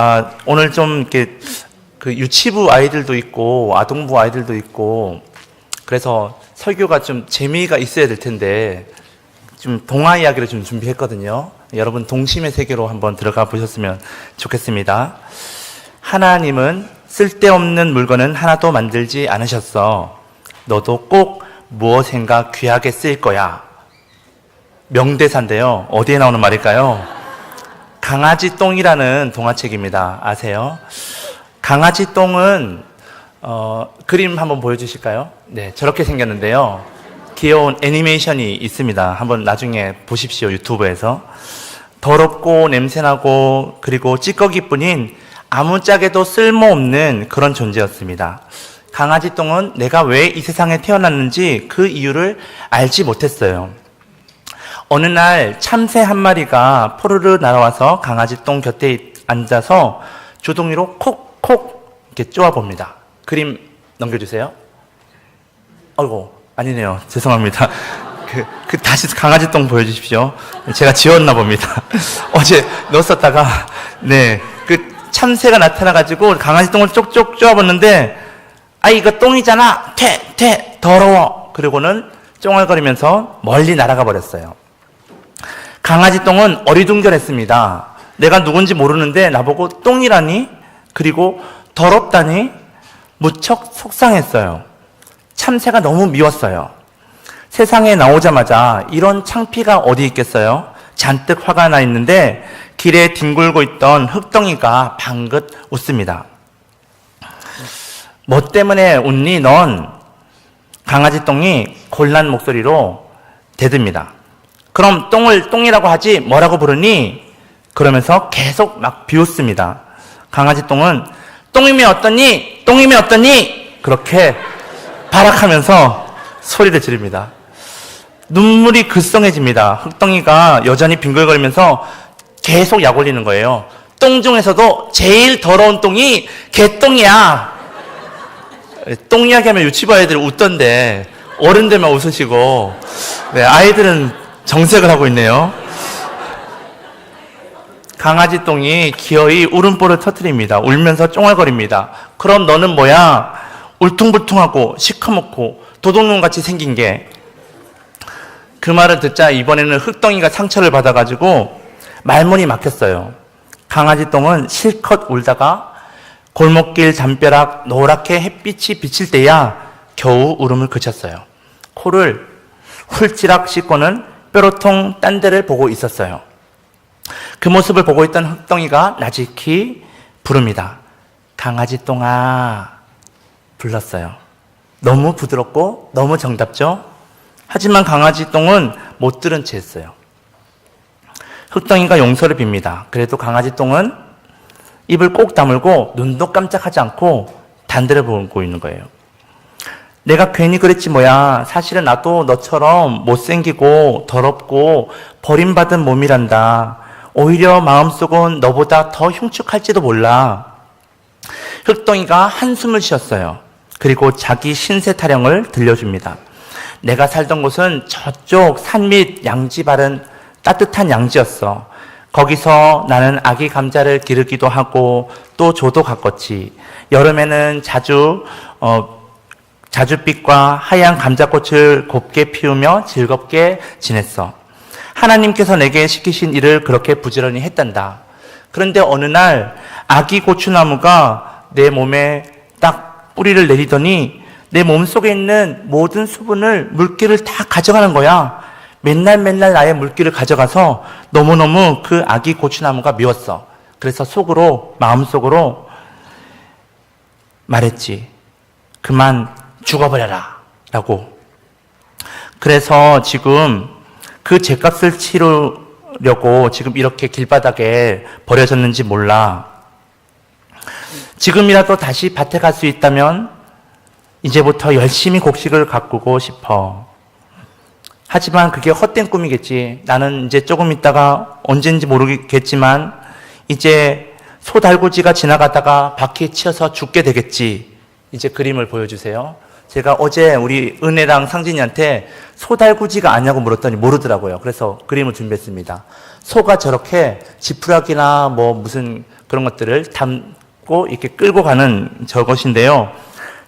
아, 오늘 좀 이렇게 그 유치부 아이들도 있고 아동부 아이들도 있고 그래서 설교가 좀 재미가 있어야 될 텐데 좀 동화 이야기를 좀 준비했거든요. 여러분 동심의 세계로 한번 들어가 보셨으면 좋겠습니다. 하나님은 쓸데없는 물건은 하나도 만들지 않으셨어. 너도 꼭 무엇인가 귀하게 쓰일 거야. 명대사인데요. 어디에 나오는 말일까요? 강아지 똥이라는 동화책입니다. 아세요? 강아지 똥은 어, 그림 한번 보여주실까요? 네, 저렇게 생겼는데요. 귀여운 애니메이션이 있습니다. 한번 나중에 보십시오. 유튜브에서. 더럽고 냄새나고 그리고 찌꺼기뿐인 아무짝에도 쓸모없는 그런 존재였습니다. 강아지 똥은 내가 왜 이 세상에 태어났는지 그 이유를 알지 못했어요. 어느 날 참새 한 마리가 포르르 날아와서 강아지 똥 곁에 앉아서 주둥이로 콕콕 이렇게 쪼아 봅니다. 그림 넘겨주세요. 아이고, 아니네요. 죄송합니다. 그, 그 다시 강아지 똥 보여주십시오. 제가 지웠나 봅니다. 어제 넣었었다가, 네. 그 참새가 나타나가지고 강아지 똥을 쪽쪽 쪼아봤는데, 아, 이거 똥이잖아! 퇴! 퇴! 더러워! 그리고는 쫑알거리면서 멀리 날아가 버렸어요. 강아지 똥은 어리둥절했습니다. 내가 누군지 모르는데 나보고 똥이라니? 그리고 더럽다니? 무척 속상했어요. 참새가 너무 미웠어요. 세상에 나오자마자 이런 창피가 어디 있겠어요? 잔뜩 화가 나 있는데 길에 뒹굴고 있던 흙덩이가 방긋 웃습니다. 뭐 때문에 웃니 넌? 강아지 똥이 곤란 목소리로 대듭니다. 그럼 똥을 똥이라고 하지 뭐라고 부르니? 그러면서 계속 막 비웃습니다. 강아지 똥은 똥이면 어떠니? 똥이면 어떠니? 그렇게 발악하면서 소리를 지릅니다. 눈물이 글썽해집니다. 흙덩이가 여전히 빙글거리면서 계속 약 올리는 거예요. 똥 중에서도 제일 더러운 똥이 개똥이야. 똥 이야기하면 유치부 아이들 웃던데 어른들만 웃으시고 네, 아이들은 정색을 하고 있네요. 강아지 똥이 기어이 울음보를 터뜨립니다. 울면서 쫑알거립니다. 그럼 너는 뭐야? 울퉁불퉁하고 시커멓고 도둑놈 같이 생긴 게. 그 말을 듣자 이번에는 흙덩이가 상처를 받아가지고 말문이 막혔어요. 강아지 똥은 실컷 울다가 골목길 담벼락 노랗게 햇빛이 비칠 때야 겨우 울음을 그쳤어요. 코를 훌치락 씻고는 뾰로통 딴 데를 보고 있었어요. 그 모습을 보고 있던 흙덩이가 나직히 부릅니다. 강아지 똥아 불렀어요. 너무 부드럽고 너무 정답죠? 하지만 강아지 똥은 못 들은 채 했어요. 흙덩이가 용서를 빕니다. 그래도 강아지 똥은 입을 꼭 다물고 눈도 깜짝하지 않고 단대를 보고 있는 거예요. 내가 괜히 그랬지 뭐야. 사실은 나도 너처럼 못생기고 더럽고 버림받은 몸이란다. 오히려 마음속은 너보다 더 흉측할지도 몰라. 흙덩이가 한숨을 쉬었어요. 그리고 자기 신세 타령을 들려줍니다. 내가 살던 곳은 저쪽 산 밑 양지 바른 따뜻한 양지였어. 거기서 나는 아기 감자를 기르기도 하고 또 조도 가꿨지. 여름에는 자주 어, 자줏빛과 하얀 감자꽃을 곱게 피우며 즐겁게 지냈어. 하나님께서 내게 시키신 일을 그렇게 부지런히 했단다. 그런데 어느 날 아기 고추나무가 내 몸에 딱 뿌리를 내리더니 내 몸 속에 있는 모든 수분을 물기를 다 가져가는 거야. 맨날 맨날 나의 물기를 가져가서 너무너무 그 아기 고추나무가 미웠어. 그래서 속으로, 마음속으로 말했지. 그만 죽어버려라. 라고. 그래서 지금 그 죄값을 치르려고 지금 이렇게 길바닥에 버려졌는지 몰라. 지금이라도 다시 밭에 갈 수 있다면 이제부터 열심히 곡식을 가꾸고 싶어. 하지만 그게 헛된 꿈이겠지. 나는 이제 조금 있다가 언젠지 모르겠지만 이제 소달구지가 지나가다가 바퀴에 치여서 죽게 되겠지. 이제 그림을 보여주세요. 제가 어제 우리 은혜랑 상진이한테 소달구지가 아니냐고 물었더니 모르더라고요. 그래서 그림을 준비했습니다. 소가 저렇게 지푸라기나 뭐 무슨 그런 것들을 담고 이렇게 끌고 가는 저것인데요.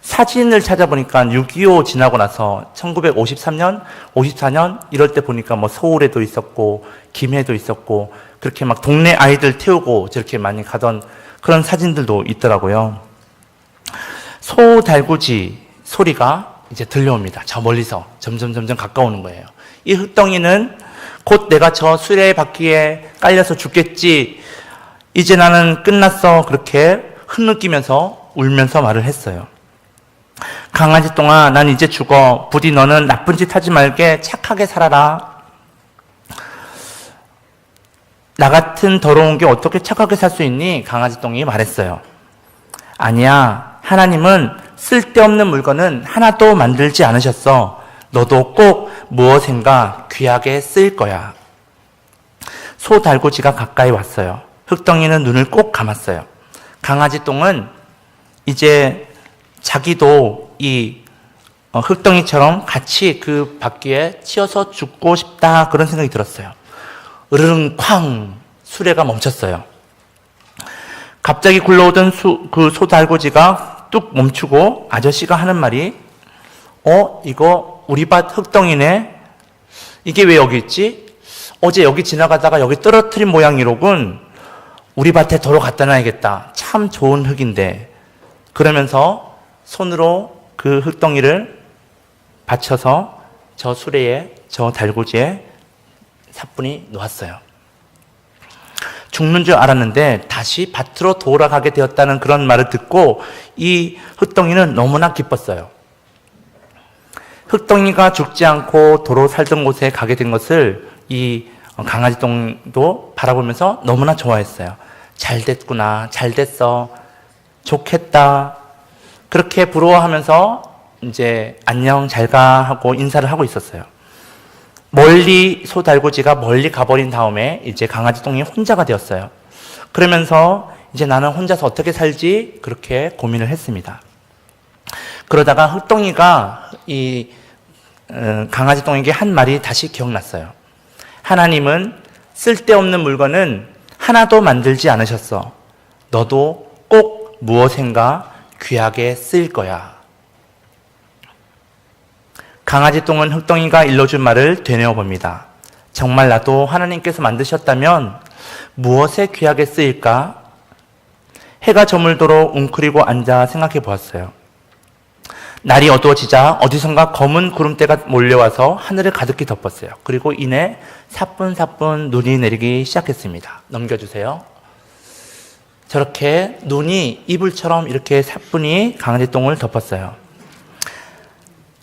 사진을 찾아보니까 6.25 지나고 나서 1953년, 54년 이럴 때 보니까 뭐 서울에도 있었고 김해도 있었고 그렇게 막 동네 아이들 태우고 저렇게 많이 가던 그런 사진들도 있더라고요. 소 달구지 소리가 이제 들려옵니다. 저 멀리서 점점 점점 가까우는 거예요. 이 흙덩이는 곧 내가 저 수레바퀴에 깔려서 죽겠지. 이제 나는 끝났어. 그렇게 흐느끼면서 울면서 말을 했어요. 강아지 똥아, 난 이제 죽어. 부디 너는 나쁜 짓 하지 말게 착하게 살아라. 나 같은 더러운 게 어떻게 착하게 살 수 있니? 강아지 똥이 말했어요. 아니야. 하나님은 쓸데없는 물건은 하나도 만들지 않으셨어. 너도 꼭 무엇인가 귀하게 쓰일 거야. 소 달구지가 가까이 왔어요. 흙덩이는 눈을 꼭 감았어요. 강아지 똥은 이제 자기도 이 어, 흙덩이처럼 같이 그 바퀴에 치여서 죽고 싶다 그런 생각이 들었어요. 으르릉 쾅 수레가 멈췄어요. 갑자기 굴러오던 수, 그 소달구지가 뚝 멈추고 아저씨가 하는 말이 어 이거 우리 밭 흙덩이네 이게 왜 여기 있지? 어제 여기 지나가다가 여기 떨어뜨린 모양이로군 우리 밭에 도로 갖다 놔야겠다 참 좋은 흙인데 그러면서 손으로 그 흙덩이를 받쳐서 저 수레에 저 달구지에 사뿐히 놓았어요. 죽는 줄 알았는데 다시 밭으로 돌아가게 되었다는 그런 말을 듣고 이 흙덩이는 너무나 기뻤어요. 흙덩이가 죽지 않고 도로 살던 곳에 가게 된 것을 이 강아지 똥도 바라보면서 너무나 좋아했어요. 잘 됐구나, 잘 됐어, 좋겠다. 그렇게 부러워하면서 이제 안녕, 잘 가 하고 인사를 하고 있었어요. 멀리 소 달구지가 멀리 가버린 다음에 이제 강아지 똥이 혼자가 되었어요. 그러면서 이제 나는 혼자서 어떻게 살지 그렇게 고민을 했습니다. 그러다가 흙덩이가 이 어, 강아지 똥에게 한 말이 다시 기억났어요. 하나님은 쓸데없는 물건은 하나도 만들지 않으셨어. 너도 꼭 무엇인가 귀하게 쓰일 거야. 강아지 똥은 흙덩이가 일러준 말을 되뇌어 봅니다. 정말 나도 하나님께서 만드셨다면 무엇에 귀하게 쓰일까? 해가 저물도록 웅크리고 앉아 생각해 보았어요. 날이 어두워지자 어디선가 검은 구름대가 몰려와서 하늘을 가득히 덮었어요. 그리고 이내 사뿐사뿐 눈이 내리기 시작했습니다. 넘겨주세요. 저렇게 눈이 이불처럼 이렇게 사뿐히 강아지 똥을 덮었어요.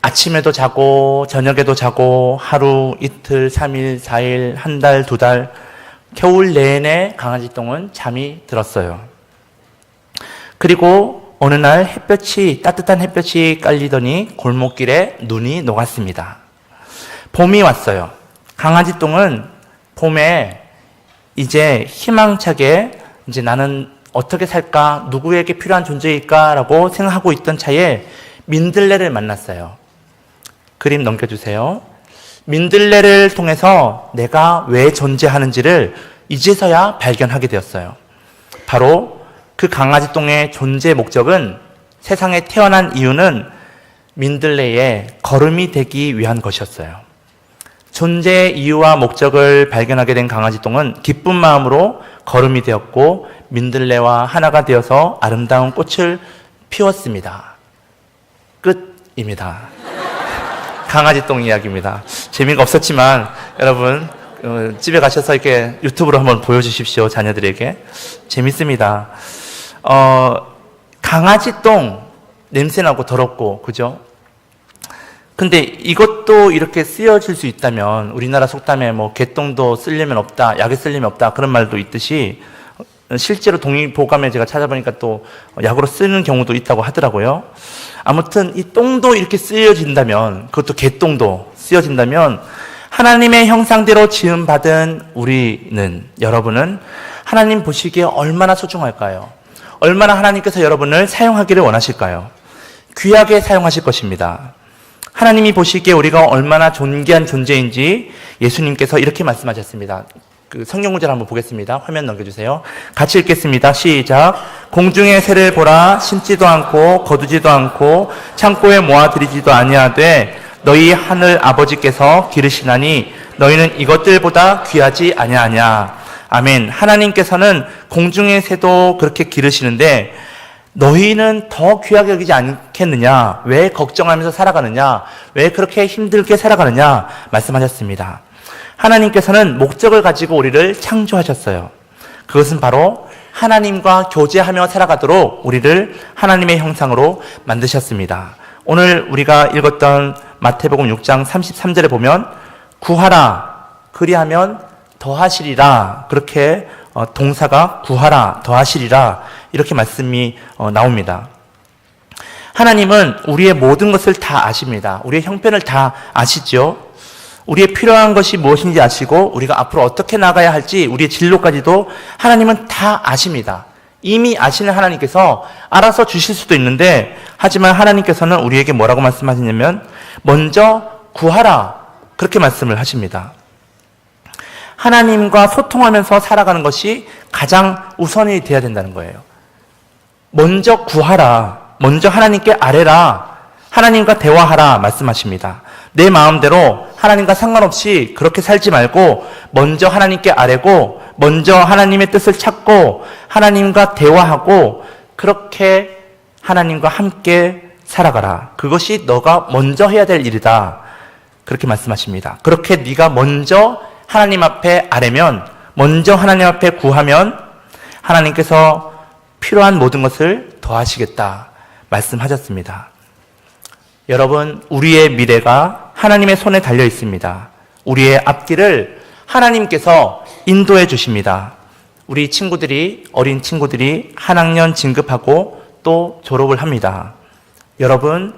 아침에도 자고 저녁에도 자고 하루 이틀 삼일 사일 한 달두달 겨울 내내 강아지 똥은 잠이 들었어요. 그리고 어느 날 햇볕이 따뜻한 햇볕이 깔리더니 골목길에 눈이 녹았습니다. 봄이 왔어요. 강아지 똥은 봄에 이제 희망차게 이제 나는 어떻게 살까 누구에게 필요한 존재일까라고 생각하고 있던 차에 민들레를 만났어요. 그림 넘겨주세요. 민들레를 통해서 내가 왜 존재하는지를 이제서야 발견하게 되었어요. 바로 그 강아지 똥의 존재 목적은 세상에 태어난 이유는 민들레의 걸음이 되기 위한 것이었어요. 존재의 이유와 목적을 발견하게 된 강아지 똥은 기쁜 마음으로 걸음이 되었고 민들레와 하나가 되어서 아름다운 꽃을 피웠습니다. 끝입니다. 강아지 똥 이야기입니다. 재미가 없었지만 여러분 어, 집에 가셔서 이렇게 유튜브로 한번 보여주십시오 자녀들에게 재밌습니다. 어, 강아지 똥 냄새 나고 더럽고 그죠? 근데 이것도 이렇게 쓰여질 수 있다면 우리나라 속담에 뭐 개똥도 쓸려면 없다, 약에 쓸려면 없다 그런 말도 있듯이 실제로 동의보감에 제가 찾아보니까 또 약으로 쓰는 경우도 있다고 하더라고요. 아무튼 이 똥도 이렇게 쓰여진다면 그것도 개똥도 쓰여진다면 하나님의 형상대로 지음 받은 우리는 여러분은 하나님 보시기에 얼마나 소중할까요? 얼마나 하나님께서 여러분을 사용하기를 원하실까요? 귀하게 사용하실 것입니다. 하나님이 보시기에 우리가 얼마나 존귀한 존재인지 예수님께서 이렇게 말씀하셨습니다. 그 성경 문제를 한번 보겠습니다. 화면 넘겨주세요. 같이 읽겠습니다. 시작. 공중의 새를 보라 심지도 않고 거두지도 않고 창고에 모아들이지도 아니하되 너희 하늘 아버지께서 기르시나니 너희는 이것들보다 귀하지 아니하냐. 아멘. 하나님께서는 공중의 새도 그렇게 기르시는데 너희는 더 귀하게 여기지 않겠느냐? 왜 걱정하면서 살아가느냐? 왜 그렇게 힘들게 살아가느냐? 말씀하셨습니다. 하나님께서는 목적을 가지고 우리를 창조하셨어요. 그것은 바로 하나님과 교제하며 살아가도록 우리를 하나님의 형상으로 만드셨습니다. 오늘 우리가 읽었던 마태복음 6장 33절에 보면 구하라 그리하면 더하시리라 그렇게 어, 동사가 구하라 더하시리라 이렇게 말씀이 어, 나옵니다. 하나님은 우리의 모든 것을 다 아십니다. 우리의 형편을 다 아시죠. 우리의 필요한 것이 무엇인지 아시고 우리가 앞으로 어떻게 나가야 할지 우리의 진로까지도 하나님은 다 아십니다. 이미 아시는 하나님께서 알아서 주실 수도 있는데 하지만 하나님께서는 우리에게 뭐라고 말씀하시냐면 먼저 구하라 그렇게 말씀을 하십니다. 하나님과 소통하면서 살아가는 것이 가장 우선이 되어야 된다는 거예요. 먼저 구하라. 먼저 하나님께 아뢰라. 하나님과 대화하라 말씀하십니다. 내 마음대로 하나님과 상관없이 그렇게 살지 말고 먼저 하나님께 아뢰고 먼저 하나님의 뜻을 찾고 하나님과 대화하고 그렇게 하나님과 함께 살아가라. 그것이 너가 먼저 해야 될 일이다. 그렇게 말씀하십니다. 그렇게 네가 먼저 하나님 앞에 아뢰면 먼저 하나님 앞에 구하면 하나님께서 필요한 모든 것을 더하시겠다 말씀하셨습니다. 여러분, 우리의 미래가 하나님의 손에 달려 있습니다. 우리의 앞길을 하나님께서 인도해 주십니다. 우리 친구들이, 어린 친구들이 한 학년 진급하고 또 졸업을 합니다. 여러분,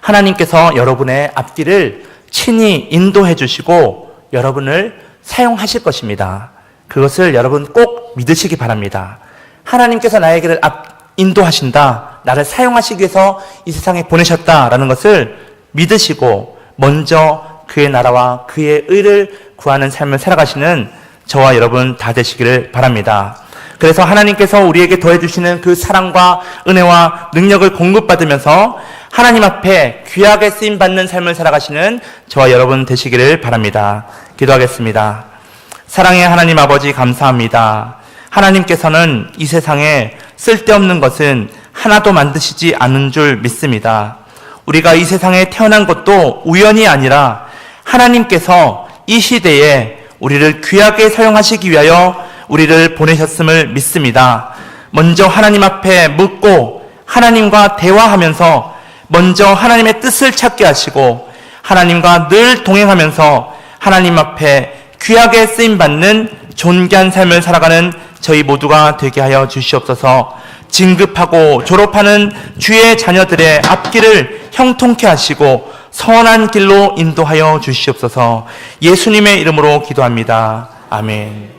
하나님께서 여러분의 앞길을 친히 인도해 주시고 여러분을 사용하실 것입니다. 그것을 여러분 꼭 믿으시기 바랍니다. 하나님께서 나에게를 앞 인도하신다. 나를 사용하시기 위해서 이 세상에 보내셨다라는 것을 믿으시고 먼저 그의 나라와 그의 의를 구하는 삶을 살아가시는 저와 여러분 다 되시기를 바랍니다. 그래서 하나님께서 우리에게 더해주시는 그 사랑과 은혜와 능력을 공급받으면서 하나님 앞에 귀하게 쓰임받는 삶을 살아가시는 저와 여러분 되시기를 바랍니다. 기도하겠습니다. 사랑의 하나님 아버지 감사합니다. 하나님께서는 이 세상에 쓸데없는 것은 하나도 만드시지 않은 줄 믿습니다. 우리가 이 세상에 태어난 것도 우연이 아니라 하나님께서 이 시대에 우리를 귀하게 사용하시기 위하여 우리를 보내셨음을 믿습니다. 먼저 하나님 앞에 묻고 하나님과 대화하면서 먼저 하나님의 뜻을 찾게 하시고 하나님과 늘 동행하면서 하나님 앞에 귀하게 쓰임 받는 존귀한 삶을 살아가는 저희 모두가 되게 하여 주시옵소서. 진급하고 졸업하는 주의 자녀들의 앞길을 형통케 하시고 선한 길로 인도하여 주시옵소서. 예수님의 이름으로 기도합니다. 아멘.